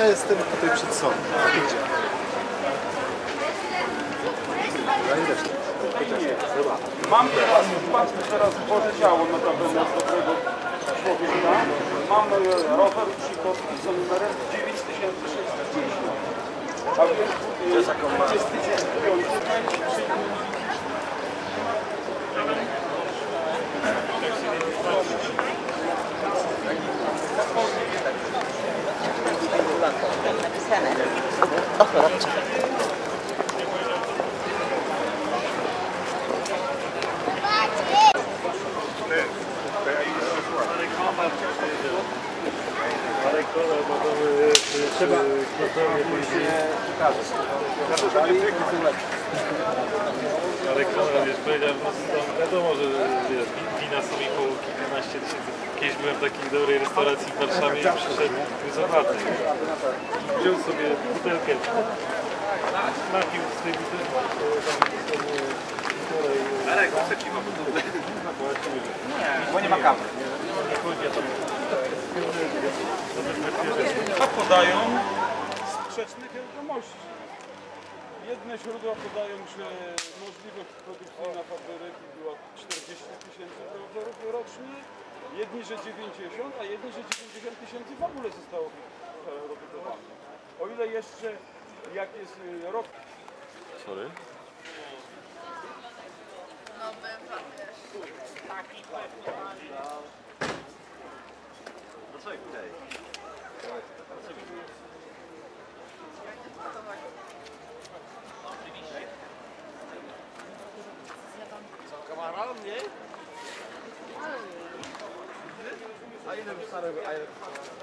Ja jestem tutaj przed sobą. Idzie. Mam teraz, patrzę teraz Boże ciało naprawdę na dobrego człowieka. Mam rower Psikowski z numerem 9610. A więc Are they called over here? Lepsze. Ale Konrad już powiedział, no to wiadomo, że wiesz, wi- wina są i po kilkanaście tysięcy. Kiedyś byłem w takiej dobrej restauracji w Warszawie i przyszedł wyzowaty. Wziął sobie butelkę, napił z tej butelki, tam półtorej... Marek, piwa, bo to... bo nie ma kawy. Nie chodzi o to. A podają sprzeczne wiadomości. Jedne źródła podają, że możliwość produkcyjna fabryki była 40 tysięcy rowerów rocznie, jedni, że 90, a jedni, że 90 tysięcy w ogóle zostało e, robotowanych. O ile jeszcze, jak jest e, rok Sorry. ye. Ayrı bir sarı, ayrı bir sarı.